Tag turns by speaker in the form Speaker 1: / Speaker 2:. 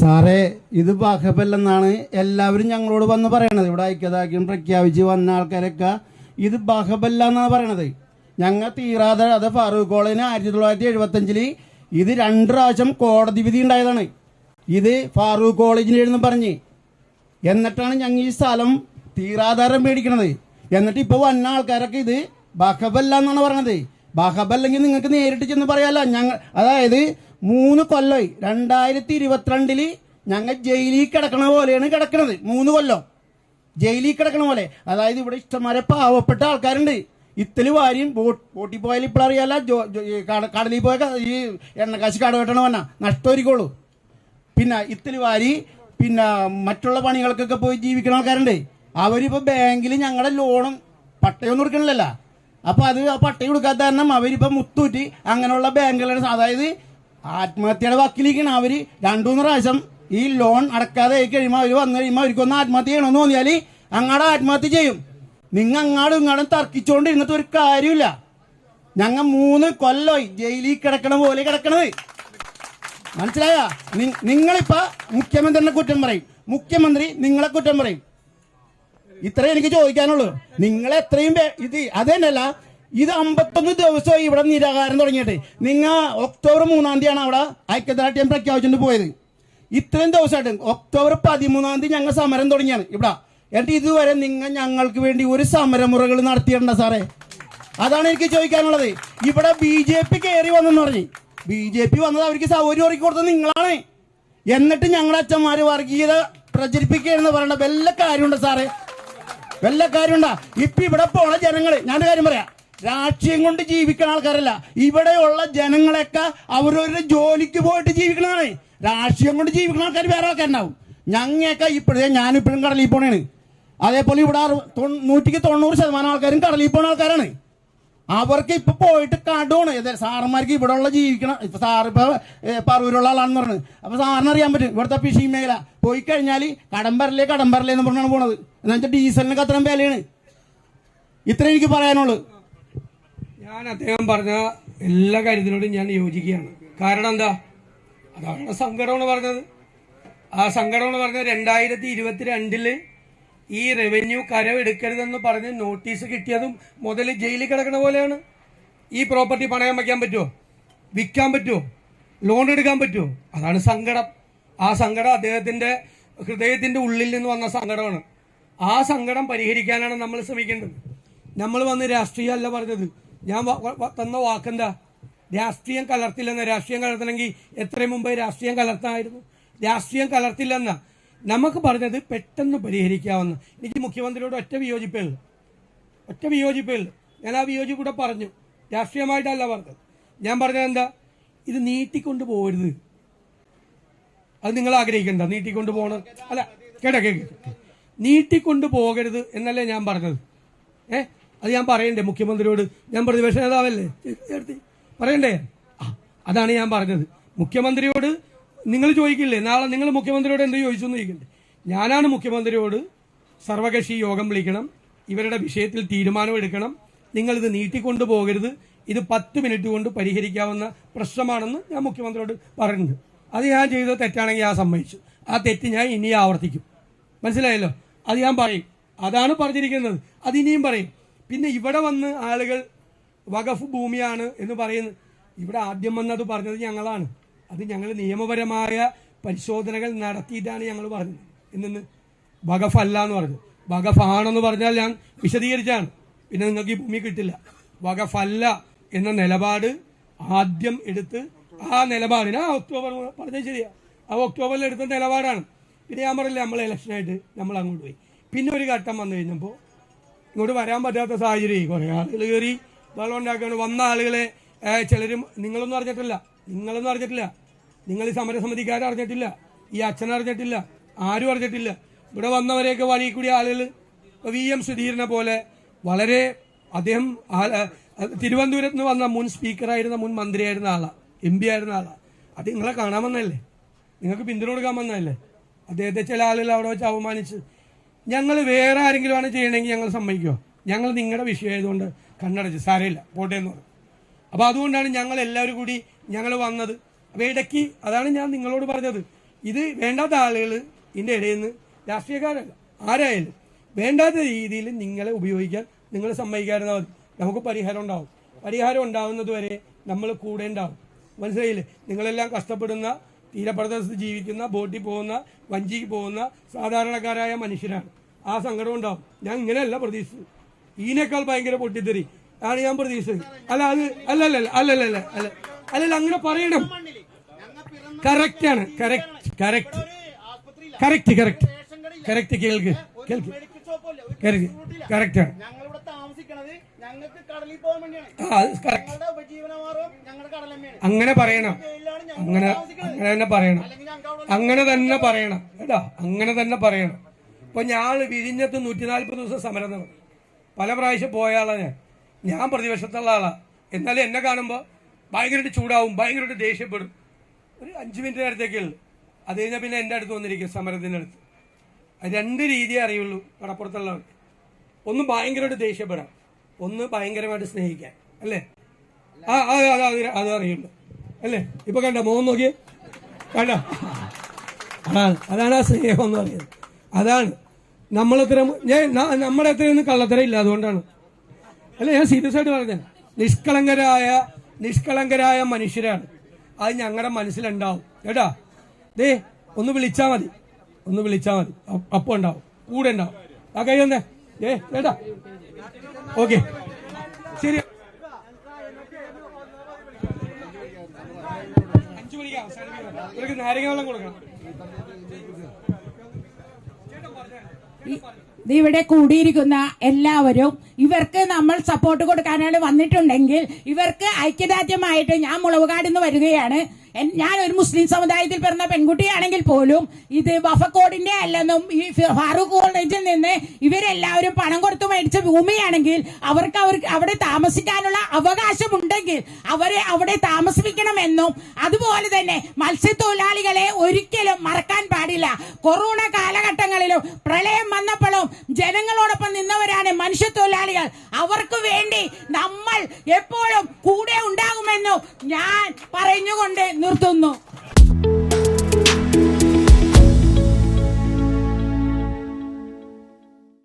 Speaker 1: സാറേ ഇത് ബഹബല്ലെന്നാണ് എല്ലാവരും ഞങ്ങളോട് വന്ന് പറയണത്. ഇവിടെ ഐക്യദാർഢ്യം പ്രഖ്യാപിച്ച് വന്ന ആൾക്കാരൊക്കെ ഇത് ബാഹബല്ല എന്നാണ് പറയണത്. ഞങ്ങൾ തീരാതെ അത് ഫാറൂഖ് കോളേജിന് ആയിരത്തി തൊള്ളായിരത്തി എഴുപത്തഞ്ചിൽ ഇത് രണ്ട് പ്രാവശ്യം കോടതി വിധി ഉണ്ടായതാണ്. ഇത് ഫാറൂഖ് കോളേജിന്റെ പറഞ്ഞ്. എന്നിട്ടാണ് ഞങ്ങൾ ഈ സ്ഥലം തീരാധാരം മേടിക്കണത്. എന്നിട്ട് ഇപ്പൊ വന്ന ആൾക്കാരൊക്കെ ഇത് ബഹബല്ല എന്നാണ് പറയണത് ബഹബല്ലെങ്കിൽ നിങ്ങൾക്ക് നേരിട്ട് ചെന്ന് പറയാലോ. ഞങ്ങൾ അതായത് മൂന്ന് കൊല്ലമായി രണ്ടായിരത്തി ഇരുപത്തിരണ്ടിൽ ഞങ്ങൾ ജയിലിൽ കിടക്കണ പോലെയാണ് കിടക്കണത്. മൂന്ന് കൊല്ലം. ജയിലിൽ കിടക്കണ പോലെ. അതായത് ഇവിടെ ഇഷ്ടംമാരെ പാവപ്പെട്ട ആൾക്കാരുണ്ട്. ഇത്തൽ വാരിയും ബോട്ട് ബോട്ടിൽ പോയാൽ ഇപ്പോഴറിയാല കടലിൽ പോയ ഈ എണ്ണക്കാശ് കടവെട്ടണ വന്ന. നഷ്ടമായിരിക്കുള്ളൂ പിന്നെ ഇത്തൽ വാരി പിന്നെ മറ്റുള്ള പണികൾക്കൊക്കെ പോയി ജീവിക്കുന്ന ആൾക്കാരുണ്ട്. അവരിപ്പോ ബാങ്കിൽ ഞങ്ങളുടെ ലോണും പട്ടയൊന്നും കൊടുക്കണില്ലല്ലോ. അപ്പൊ അത് ആ പട്ടി കൊടുക്കാത്ത കാരണം അവരിപ്പോ മുത്തൂറ്റി അങ്ങനെയുള്ള ബാങ്കുകളുടെ അതായത് ആത്മഹത്യയുടെ വക്കിലേക്കാണ് അവർ രണ്ടു മൂന്ന് പ്രാവശ്യം ഈ ലോൺ അടക്കാതെ ആയി കഴിയുമ്പോൾ അവർ വന്നു കഴിയുമ്പോൾ അവർക്കൊന്ന് ആത്മഹത്യ ചെയ്യണമെന്ന് തോന്നിയാൽ അങ്ങാടെ ആത്മഹത്യ ചെയ്യും. നിങ്ങൾ അങ്ങാടും ഇങ്ങാടും തർക്കിച്ചുകൊണ്ടിരുന്നിട്ട് ഒരു കാര്യമില്ല ഞങ്ങൾ മൂന്ന് കൊല്ലമായി ജയിലിൽ കിടക്കണ പോലെ കിടക്കണത്. മനസ്സിലായ? നിങ്ങളിപ്പോ മുഖ്യമന്ത്രിനെ കുറ്റം പറയും. മുഖ്യമന്ത്രി നിങ്ങളെ കുറ്റം പറയും. ഇത്രേ എനിക്ക് ചോദിക്കാനുള്ളൂ. നിങ്ങൾ എത്രയും ഇത് അത് തന്നെയല്ല ഇത് അമ്പത്തൊന്ന് ദിവസമായി ഇവിടെ നിരാകാരം തുടങ്ങിയിട്ട്. നിങ്ങൾ ഒക്ടോബർ മൂന്നാം തീയതിയാണ് അവിടെ ഐക്യദാർഢ്യം പ്രഖ്യാപിച്ചുകൊണ്ട് പോയത്. ഇത്രയും ദിവസമായിട്ട് ഒക്ടോബർ പതിമൂന്നാം തീയതി ഞങ്ങൾ സമരം തുടങ്ങിയാണ് ഇവിടെ. എന്നിട്ട് ഇതുവരെ നിങ്ങൾ ഞങ്ങൾക്ക് വേണ്ടി ഒരു സമരമുറകൾ നടത്തിയിട്ടുണ്ട് സാറേ. അതാണ് എനിക്ക് ചോദിക്കാനുള്ളത്. ഇവിടെ ബി ജെ പി കയറി വന്നെന്ന് പറഞ്ഞു. ബി ജെ പി വന്നത് അവർക്ക് സൗകര്യം ഒരുക്കി കൊടുത്തത് നിങ്ങളാണ്. എന്നിട്ട് ഞങ്ങളുടെ അച്ഛന്മാർ വർഗീയത പ്രചരിപ്പിക്കുകയെന്ന് പറയേണ്ട വല്ല കാര്യമുണ്ട് സാറേ? വല്ല കാര്യമുണ്ടാ? ഇപ്പൊ ഇവിടെ പോണ ജനങ്ങൾ ഞാൻ കാര്യം പറയാം. രാഷ്ട്രീയം കൊണ്ട് ജീവിക്കുന്ന ആൾക്കാരല്ല. ഇവിടെയുള്ള ജനങ്ങളൊക്കെ അവരവരുടെ ജോലിക്ക് പോയിട്ട് ജീവിക്കണതാണ്. രാഷ്ട്രീയം കൊണ്ട് ജീവിക്കുന്ന ആൾക്കാർ വേറെ ആൾക്കാരുണ്ടാവും. ഞങ്ങൾക്ക് ഇപ്പോഴേ ഞാനിപ്പോഴും കടലിൽ പോണേണ്. അതേപോലെ ഇവിടെ നൂറ്റിക്ക് തൊണ്ണൂറ് ശതമാനം ആൾക്കാരും കടലിൽ പോണ ആൾക്കാരാണ്. അവർക്ക് ഇപ്പൊ പോയിട്ട് കടുവാണ് സാറന്മാർക്ക് ഇവിടെ ഉള്ള ജീവിക്കണം ഇപ്പൊ സാർ ഇപ്പൊ പറൂരുള്ള ആളാണെന്ന് പറഞ്ഞു. അപ്പൊ സാറിന് അറിയാൻ പറ്റും ഇവിടുത്തെ പിഷി മേഖല. പോയി കഴിഞ്ഞാൽ കടമ്പരലേ കടമ്പരലേ എന്ന് പറഞ്ഞാണ് പോണത്. എന്ന് വെച്ചാൽ ഡീസലിനൊക്കെ അത്രയും വിലയാണ്. ഇത്ര എനിക്ക് പറയാനുള്ളൂ.
Speaker 2: ഞാൻ അദ്ദേഹം പറഞ്ഞ എല്ലാ കാര്യത്തിനോടും ഞാൻ യോജിക്കുകയാണ്. കാരണം എന്താ? അതാണ് സങ്കടമാണ് പറഞ്ഞത്. ആ സങ്കടമാണ് പറഞ്ഞത് രണ്ടായിരത്തി ഇരുപത്തിരണ്ടിൽ ഈ റവന്യൂ കരവെടുക്കരുതെന്ന് പറഞ്ഞ് നോട്ടീസ് കിട്ടിയതും മുതൽ ജയിലിൽ കിടക്കണ പോലെയാണ്. ഈ പ്രോപ്പർട്ടി പണയം വയ്ക്കാൻ പറ്റുമോ വിൽക്കാൻ പറ്റുമോ ലോൺ എടുക്കാൻ പറ്റുമോ അതാണ് സങ്കടം. ആ സങ്കടം അദ്ദേഹത്തിന്റെ ഹൃദയത്തിന്റെ ഉള്ളിൽ നിന്ന് വന്ന സങ്കടമാണ്. ആ സങ്കടം പരിഹരിക്കാനാണ് നമ്മൾ ശ്രമിക്കേണ്ടത്. നമ്മൾ വന്ന് രാഷ്ട്രീയമല്ല പറഞ്ഞത്. ഞാൻ തന്ന വാക്കെന്താ? രാഷ്ട്രീയം കലർത്തില്ലെന്ന് രാഷ്ട്രീയം കലർത്തണമെങ്കിൽ എത്രയും മുമ്പേ രാഷ്ട്രീയം കലർത്താമായിരുന്നു രാഷ്ട്രീയം കലർത്തില്ലെന്ന നമുക്ക് പറഞ്ഞത് പെട്ടെന്ന് പരിഹരിക്കാവുന്ന. എനിക്ക് മുഖ്യമന്ത്രിയോട് ഒറ്റ വിയോജിപ്പേ ഉള്ളൂ ഒറ്റ വിയോജിപ്പേ ഉള്ളൂ ഞാൻ ആ വിയോജിപ്പ് കൂടെ പറഞ്ഞു. രാഷ്ട്രീയമായിട്ടല്ല പറഞ്ഞത്. ഞാൻ പറഞ്ഞത് എന്താ? ഇത് നീട്ടിക്കൊണ്ട് പോകരുത്. അത് നിങ്ങൾ ആഗ്രഹിക്കണ്ട. നീട്ടിക്കൊണ്ട് പോകണം. അല്ല കേട്ടോ കേട്ടോ നീട്ടിക്കൊണ്ട് പോകരുത് എന്നല്ലേ ഞാൻ പറഞ്ഞത്. ഏ? അത് ഞാൻ പറയണ്ടേ മുഖ്യമന്ത്രിയോട്? ഞാൻ പ്രതിപക്ഷ നേതാവല്ലേ? പറയണ്ടേ? അതാണ് ഞാൻ പറഞ്ഞത്. മുഖ്യമന്ത്രിയോട് നിങ്ങൾ ചോദിക്കില്ലേ നാളെ നിങ്ങൾ മുഖ്യമന്ത്രിയോട് എന്ത് ചോദിച്ചു എന്ന് ചോദിക്കണ്ടേ? ഞാനാണ് മുഖ്യമന്ത്രിയോട് സർവകക്ഷി യോഗം വിളിക്കണം ഇവരുടെ വിഷയത്തിൽ തീരുമാനമെടുക്കണം നിങ്ങളിത് നീട്ടിക്കൊണ്ടു പോകരുത്. ഇത് പത്ത് മിനിറ്റ് കൊണ്ട് പരിഹരിക്കാവുന്ന പ്രശ്നമാണെന്ന് ഞാൻ മുഖ്യമന്ത്രിയോട് പറഞ്ഞു അത് ഞാൻ ചെയ്ത തെറ്റാണെങ്കിൽ ഞാൻ സമ്മതിച്ചു. ആ തെറ്റ് ഞാൻ ഇനി ആവർത്തിക്കും. മനസ്സിലായല്ലോ? അത് ഞാൻ പറയും. അതാണ് പറഞ്ഞിരിക്കുന്നത്. അത് ഇനിയും പറയും. പിന്നെ ഇവിടെ വന്ന് ആളുകൾ വഖഫ് ഭൂമിയാണ് എന്ന് പറയുന്നത് ഇവിടെ ആദ്യം വന്നത് പറഞ്ഞത് ഞങ്ങളാണ്. അത് ഞങ്ങൾ നിയമപരമായ പരിശോധനകൾ നടത്തിയിട്ടാണ് ഞങ്ങൾ പറഞ്ഞത്. എന്നു വഖഫ് അല്ല എന്ന് പറഞ്ഞു. വഖഫ് ആണെന്ന് പറഞ്ഞാൽ ഞാൻ വിശദീകരിച്ചാണ്. പിന്നെ നിങ്ങൾക്ക് ഈ ഭൂമി കിട്ടില്ല. വകഫ് അല്ല എന്ന നിലപാട് ആദ്യം എടുത്ത് ആ നിലപാടിന് ആ ഒക്ടോബർ പറഞ്ഞത് ശരിയാ. ആ ഒക്ടോബറിൽ എടുത്ത നിലപാടാണ്. പിന്നെ ഞാൻ പറയില്ല നമ്മൾ ഇലക്ഷനായിട്ട് നമ്മൾ അങ്ങോട്ട് പോയി. പിന്നെ ഒരു ഘട്ടം വന്നു കഴിഞ്ഞപ്പോൾ ഇങ്ങോട്ട് വരാൻ പറ്റാത്ത സാഹചര്യം കുറേ ആളുകൾ കയറി വെള്ളം ഉണ്ടാക്കുകയാണ് വന്ന ആളുകളെ ചിലരും നിങ്ങളൊന്നും അറിഞ്ഞിട്ടില്ല. നിങ്ങളൊന്നും അറിഞ്ഞിട്ടില്ല. നിങ്ങൾ ഈ സമരസമിതിക്കാർ അറിഞ്ഞിട്ടില്ല ഈ അച്ഛൻ അറിഞ്ഞിട്ടില്ല ആരും അറിഞ്ഞിട്ടില്ല. ഇവിടെ വന്നവരെയൊക്കെ വഴി കൂടി ആളുകൾ വി എം സുധീരനെ പോലെ വളരെ അദ്ദേഹം തിരുവനന്തപുരത്ത് നിന്ന് വന്ന മുൻ സ്പീക്കറായിരുന്ന മുൻ മന്ത്രിയായിരുന്ന ആളാ എം പി ആയിരുന്ന ആളാ. അത് നിങ്ങളെ കാണാൻ വന്നതല്ലേ? നിങ്ങൾക്ക് പിന്തുണ കൊടുക്കാൻ അദ്ദേഹത്തെ ചില ആളുകൾ അവിടെ വെച്ച് അവമാനിച്ച്. ഞങ്ങൾ വേറെ ആരെങ്കിലും ആണ് ചെയ്യണമെങ്കിൽ ഞങ്ങൾ സമ്മതിക്കുമോ ഞങ്ങൾ നിങ്ങളുടെ വിഷയമായതുകൊണ്ട് കണ്ണടച്ച് സാരമില്ല പോട്ടെ എന്ന് പറഞ്ഞു. അപ്പോൾ അതുകൊണ്ടാണ് ഞങ്ങൾ എല്ലാവരും കൂടി ഞങ്ങൾ വന്നത്. അപ്പോൾ ഇടയ്ക്ക് അതാണ് ഞാൻ നിങ്ങളോട് പറഞ്ഞത്. ഇത് വേണ്ടാത്ത ആളുകൾ ഇതിന്റെ ഇടയിൽ നിന്ന് രാഷ്ട്രീയക്കാരല്ല. ആരായാലും വേണ്ടാത്ത രീതിയിൽ നിങ്ങളെ ഉപയോഗിക്കാൻ നിങ്ങൾ സമ്മതിക്കാതിരുന്നാൽ മതി. നമുക്ക് പരിഹാരം ഉണ്ടാവും. പരിഹാരം ഉണ്ടാവുന്നത് വരെ നമ്മൾ കൂടെ ഉണ്ടാവും. മനസ്സിലായില്ലേ? നിങ്ങളെല്ലാം കഷ്ടപ്പെടുന്ന തീരപ്രദേശത്ത് ജീവിക്കുന്ന ബോട്ടിൽ പോകുന്ന വഞ്ചിക്ക് പോകുന്ന സാധാരണക്കാരായ മനുഷ്യരാണ്. ആ സങ്കടം ഉണ്ടാവും. ഞാൻ ഇങ്ങനെയല്ല പ്രതീക്ഷിച്ചത്. ഇതിനേക്കാൾ ഭയങ്കര പൊട്ടിത്തെറി. ആണ് ഞാൻ പ്രതീക്ഷിച്ചത്. അല്ല അത് അല്ലല്ല അല്ലല്ല അല്ല. അല്ലല്ല അങ്ങനെ പറയണം. കറക്റ്റ് ആണ്. Correct correct correct correct correct കേൾക്ക്. കേൾക്ക്. കറക്റ്റ് ആണ്. അങ്ങനെ പറയണം. അങ്ങനെ അങ്ങനെ തന്നെ പറയണം. അങ്ങനെ തന്നെ പറയണം. കേട്ടാ? അങ്ങനെ തന്നെ പറയണം. ഇപ്പൊ ഞാൻ വിഴിഞ്ഞത്ത് നൂറ്റി നാൽപ്പത് ദിവസം സമരം നടന്നു. പല പ്രാവശ്യം പോയ ആളാ ഞാൻ. ഞാൻ പ്രതിപക്ഷത്തുള്ള ആളാ. എന്നാലും എന്നെ കാണുമ്പോൾ ഭയങ്കരമായിട്ട് ചൂടാവും ഭയങ്കരമായിട്ട് ദേഷ്യപ്പെടും. ഒരു അഞ്ച് മിനിറ്റ് നേരത്തേക്ക് അത് കഴിഞ്ഞാൽ പിന്നെ എന്റെ അടുത്ത് വന്നിരിക്കും സമരത്തിന്റെ അടുത്ത്. രണ്ട് രീതിയേ അറിയുള്ളൂ കടപ്പുറത്തുള്ളവർക്ക്. ഒന്ന് ഭയങ്കരമായിട്ട് ദേഷ്യപ്പെടാം. ഒന്ന് ഭയങ്കരമായിട്ട് സ്നേഹിക്കാൻ. അല്ലേ? ആ അത് അത് അത് അറിയുള്ളൂ അല്ലേ? ഇപ്പൊ കണ്ട മോൻ നോക്കിയേ കണ്ട? അതാണ് ആ സ്നേഹം എന്ന് പറയുന്നത്. അതാണ്. നമ്മളത്ര ഞാൻ നമ്മുടെ നമ്മുടെ അത്രയൊന്നും കള്ളത്തരം ഇല്ല അതുകൊണ്ടാണ്. അല്ല ഞാൻ സീരിയസ് ആയിട്ട് പറഞ്ഞത്. നിഷ്കളങ്കരായ നിഷ്കളങ്കരായ മനുഷ്യരാണ്. അത് ഞങ്ങളുടെ മനസ്സിലുണ്ടാവും. കേട്ടാ? ദേ ഒന്ന് വിളിച്ചാ മതി. ഒന്ന് വിളിച്ചാ മതി. അപ്പൊ ഉണ്ടാവും. കൂടെ ഉണ്ടാവും. ആ കൈ ഏ കേട്ടാ? ഓക്കെ. ശരി. ഇവർക്ക് നാരങ്ങ വെള്ളം കൊടുക്കണം.
Speaker 3: ഇവിടെ കൂടിയിരിക്കുന്ന എല്ലാവരും ഇവർക്ക് നമ്മൾ സപ്പോർട്ട് കൊടുക്കാനാണ് വന്നിട്ടുണ്ടെങ്കിൽ ഇവർക്ക് ഐക്യദാർഢ്യമായിട്ട് ഞാൻ മുളവുകാടിന്ന് വരികയാണ്. ഞാൻ ഒരു മുസ്ലിം സമുദായത്തിൽ പിറന്ന പെൺകുട്ടിയാണെങ്കിൽ പോലും ഇത് വഫക്കോടിന്റെ അല്ലെന്നും ഈ ഫാറൂഖ് കോളേജിൽ നിന്ന് ഇവരെല്ലാവരും പണം കൊടുത്തു മേടിച്ച ഭൂമിയാണെങ്കിൽ അവർക്ക് അവർക്ക് അവിടെ താമസിക്കാനുള്ള അവകാശമുണ്ടെങ്കിൽ അവരെ അവിടെ താമസിപ്പിക്കണമെന്നും അതുപോലെ തന്നെ മത്സ്യത്തൊഴിലാളികളെ ഒരിക്കലും മറക്കാൻ പാടില്ല. കൊറോണ കാലഘട്ടങ്ങളിലും പ്രളയം വന്നപ്പോഴും ജനങ്ങളോടൊപ്പം നിന്നവരാണ് മനുഷ്യത്തൊഴിലാളികൾ അവർക്ക് വേണ്ടി നമ്മൾ എപ്പോഴും കൂടെ ഉണ്ടാകുമെന്നു ഞാൻ പറഞ്ഞുകൊണ്ട് നിർത്തുന്നു.